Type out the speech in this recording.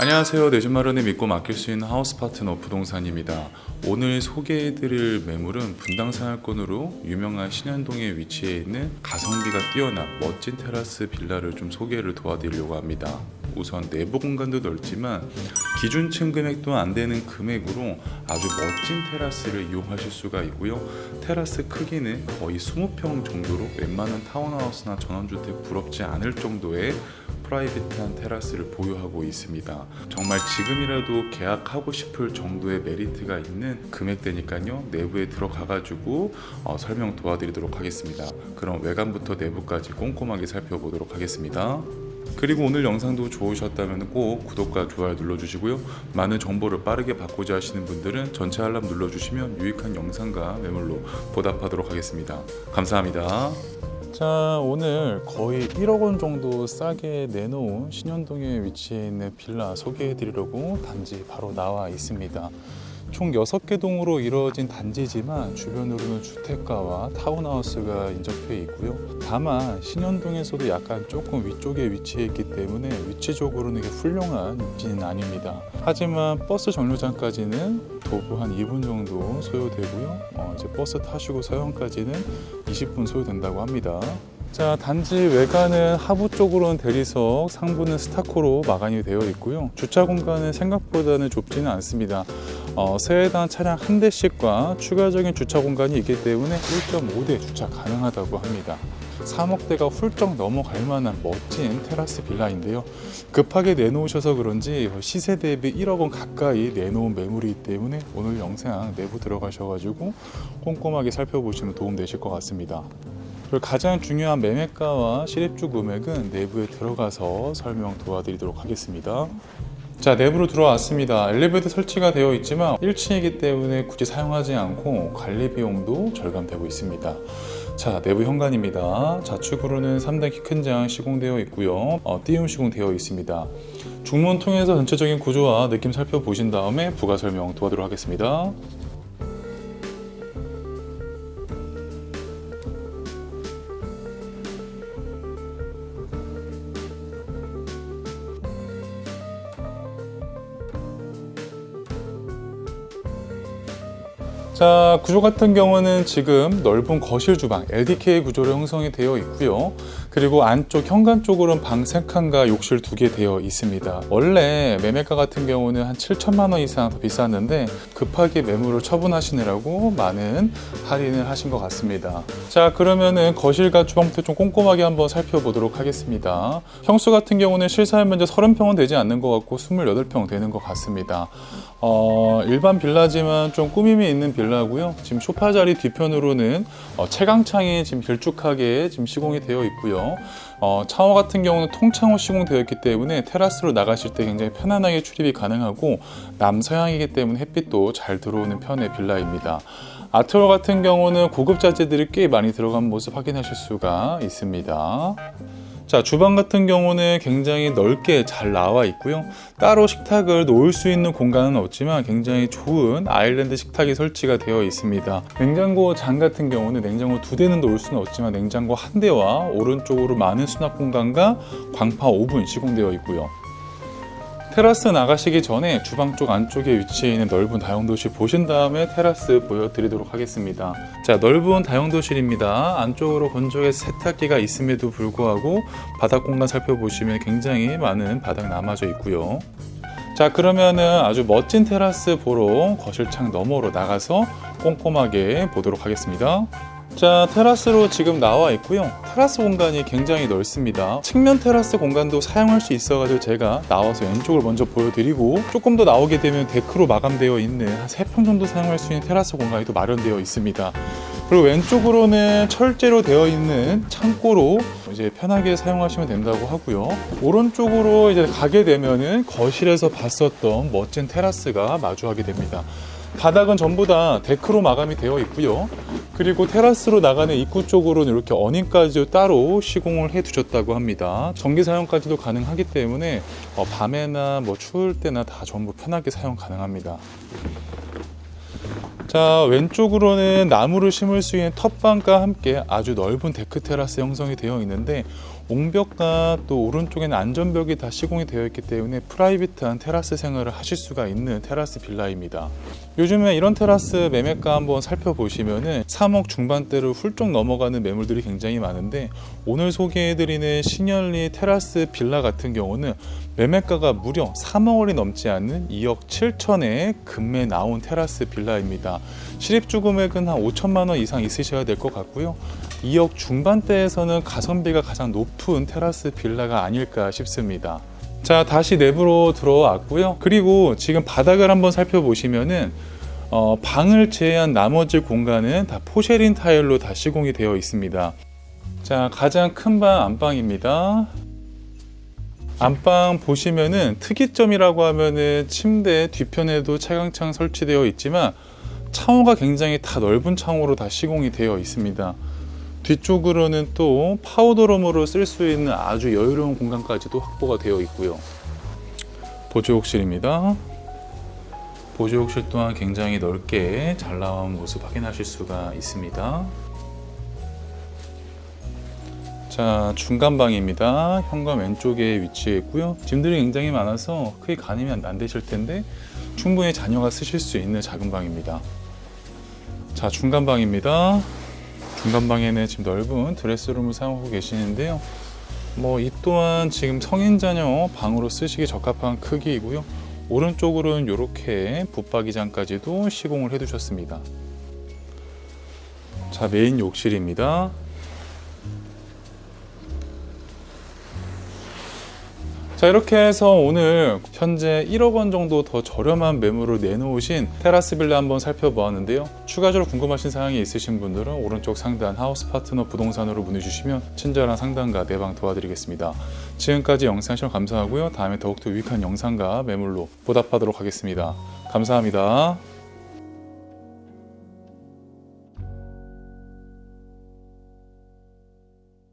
안녕하세요. 내 집 마련을 믿고 맡길 수 있는 하우스 파트너 부동산입니다. 오늘 소개해드릴 매물은 분당 생활권으로 유명한 신현동에 위치해 있는 가성비가 뛰어난 멋진 테라스 빌라를 좀 소개를 도와드리려고 합니다. 우선 내부 공간도 넓지만 기준층 금액도 안 되는 금액으로 아주 멋진 테라스를 이용하실 수가 있고요. 테라스 크기는 거의 20평 정도로 웬만한 타운하우스나 전원주택 부럽지 않을 정도의 프라이빗한 테라스를 보유하고 있습니다. 정말 지금이라도 계약하고 싶을 정도의 메리트가 있는 금액대니까요. 내부에 들어가가지고 어, 설명 도와드리도록 하겠습니다. 그럼 외관부터 내부까지 꼼꼼하게 살펴보도록 하겠습니다. 그리고 오늘 영상도 좋으셨다면 꼭 구독과 좋아요 눌러주시고요. 많은 정보를 빠르게 받고자 하시는 분들은 전체 알람 눌러주시면 유익한 영상과 매물로 보답하도록 하겠습니다. 감사합니다. 자 오늘 거의 1억 원 정도 싸게 내놓은 신현동에 위치해 있는 빌라 소개해 드리려고 단지 바로 나와 있습니다. 총 6개 동으로 이루어진 단지지만 주변으로는 주택가와 타운하우스가 인접해 있고요. 다만 신현동에서도 약간 조금 위쪽에 위치해 있기 때문에 위치적으로는 훌륭한 입지는 아닙니다. 하지만 버스 정류장까지는 도보 한 2분 정도 소요되고요. 어, 이제 버스 타시고 서현까지는 20분 소요된다고 합니다. 자 단지 외관은 하부 쪽으로는 대리석, 상부는 스타코로 마감이 되어 있고요. 주차 공간은 생각보다는 좁지는 않습니다. 어, 세대당 차량 한 대씩과 추가적인 주차 공간이 있기 때문에 1.5대 주차 가능하다고 합니다. 3억대가 훌쩍 넘어갈 만한 멋진 테라스 빌라인데요. 급하게 내놓으셔서 그런지 시세 대비 1억 원 가까이 내놓은 매물이기 때문에 오늘 영상 내부 들어가셔가지고 꼼꼼하게 살펴보시면 도움되실 것 같습니다. 그리고 가장 중요한 매매가와 실입주 금액은 내부에 들어가서 설명 도와드리도록 하겠습니다. 자 내부로 들어왔습니다. 엘리베이터 설치가 되어 있지만 1층이기 때문에 굳이 사용하지 않고 관리 비용도 절감되고 있습니다. 자 내부 현관입니다. 좌측으로는 3단 키 큰 장 시공되어 있고요. 어, 띄움 시공되어 있습니다. 중문 통해서 전체적인 구조와 느낌 살펴보신 다음에 부가 설명 도와드리도록 하겠습니다. 자 구조 같은 경우는 지금 넓은 거실 주방 LDK 구조로 형성이 되어 있고요. 그리고 안쪽 현관 쪽으로는 방 3칸과 욕실 2개 되어 있습니다. 원래 매매가 같은 경우는 한 7천만 원 이상 더 비쌌는데 급하게 매물을 처분하시느라고 많은 할인을 하신 것 같습니다. 자 그러면은 거실과 주방부터 좀 꼼꼼하게 한번 살펴보도록 하겠습니다. 평수 같은 경우는 실사용 면적 30평은 되지 않는 것 같고 28평 되는 것 같습니다. 어, 일반 빌라지만 좀 꾸밈이 있는 빌라고요. 지금 소파 자리 뒤편으로는 어, 채광창이 지금 길쭉하게 지금 시공이 되어 있고요. 어, 창호 같은 경우는 통창호 시공되어 있기 때문에 테라스로 나가실 때 굉장히 편안하게 출입이 가능하고 남서향이기 때문에 햇빛도 잘 들어오는 편의 빌라입니다. 아트로 같은 경우는 고급 자재들이 꽤 많이 들어간 모습 확인하실 수가 있습니다. 자, 주방 같은 경우는 굉장히 넓게 잘 나와 있고요. 따로 식탁을 놓을 수 있는 공간은 없지만 굉장히 좋은 아일랜드 식탁이 설치가 되어 있습니다. 냉장고 장 같은 경우는 냉장고 두 대는 놓을 수는 없지만 냉장고 한 대와 오른쪽으로 많은 수납 공간과 광파 오븐 시공되어 있고요. 테라스 나가시기 전에 주방 쪽 안쪽에 위치해 있는 넓은 다용도실 보신 다음에 테라스 보여드리도록 하겠습니다. 자, 넓은 다용도실입니다. 안쪽으로 건조기 세탁기가 있음에도 불구하고 바닥 공간 살펴보시면 굉장히 많은 바닥 남아져 있고요. 자, 그러면은 아주 멋진 테라스 보러 거실창 너머로 나가서 꼼꼼하게 보도록 하겠습니다. 자, 테라스로 지금 나와 있고요. 테라스 공간이 굉장히 넓습니다. 측면 테라스 공간도 사용할 수 있어가지고 제가 나와서 왼쪽을 먼저 보여드리고 조금 더 나오게 되면 데크로 마감되어 있는 한 3평 정도 사용할 수 있는 테라스 공간이 또 마련되어 있습니다. 그리고 왼쪽으로는 철제로 되어 있는 창고로 이제 편하게 사용하시면 된다고 하고요. 오른쪽으로 이제 가게 되면은 거실에서 봤었던 멋진 테라스가 마주하게 됩니다. 바닥은 전부 다 데크로 마감이 되어 있고요. 그리고 테라스로 나가는 입구 쪽으로는 이렇게 어닝까지 따로 시공을 해 두셨다고 합니다. 전기 사용까지도 가능하기 때문에 어, 밤에나 뭐 추울 때나 다 전부 편하게 사용 가능합니다. 자 왼쪽으로는 나무를 심을 수 있는 텃밭과 함께 아주 넓은 데크 테라스 형성이 되어 있는데 옹벽과 또 오른쪽에는 안전벽이 다 시공이 되어 있기 때문에 프라이빗한 테라스 생활을 하실 수가 있는 테라스 빌라입니다. 요즘에 이런 테라스 매매가 한번 살펴보시면은 3억 중반대를 훌쩍 넘어가는 매물들이 굉장히 많은데 오늘 소개해드리는 신현리 테라스 빌라 같은 경우는 매매가가 무려 3억 원이 넘지 않는 2억 7천에 금매 나온 테라스 빌라입니다. 실입주 금액은 한 5천만 원 이상 있으셔야 될 것 같고요. 2억 중반대에서는 가성비가 가장 높은 테라스 빌라가 아닐까 싶습니다. 자, 다시 내부로 들어왔고요. 그리고 지금 바닥을 한번 살펴보시면은 어, 방을 제외한 나머지 공간은 다 포쉐린 타일로 다 시공이 되어 있습니다. 자, 가장 큰 방 안방입니다. 안방 보시면은 특이점이라고 하면은 침대 뒤편에도 채광창 설치되어 있지만 창호가 굉장히 다 넓은 창호로 다 시공이 되어 있습니다. 뒤쪽으로는 또 파우더룸으로 쓸 수 있는 아주 여유로운 공간까지도 확보가 되어 있고요. 보조욕실입니다. 보조욕실 또한 굉장히 넓게 잘 나온 모습 확인하실 수가 있습니다. 자, 중간 방입니다. 현관 왼쪽에 위치해 있고요. 짐들이 굉장히 많아서 크게 가늠이 안- 안 되실 텐데 충분히 자녀가 쓰실 수 있는 작은 방입니다. 자, 중간 방입니다. 중간 방에는 지금 넓은 드레스룸을 사용하고 계시는데요. 뭐 이 또한 지금 성인 자녀 방으로 쓰시기 적합한 크기이고요. 오른쪽으로는 이렇게 붙박이장까지도 시공을 해두셨습니다. 자, 메인 욕실입니다. 자 이렇게 해서 오늘 현재 1억 원 정도 더 저렴한 매물을 내놓으신 테라스 빌라 한번 살펴보았는데요. 추가적으로 궁금하신 사항이 있으신 분들은 오른쪽 상단 하우스 파트너 부동산으로 문의 주시면 친절한 상담과 내방 도와드리겠습니다. 지금까지 영상 시청 감사하고요. 다음에 더욱더 유익한 영상과 매물로 보답하도록 하겠습니다. 감사합니다.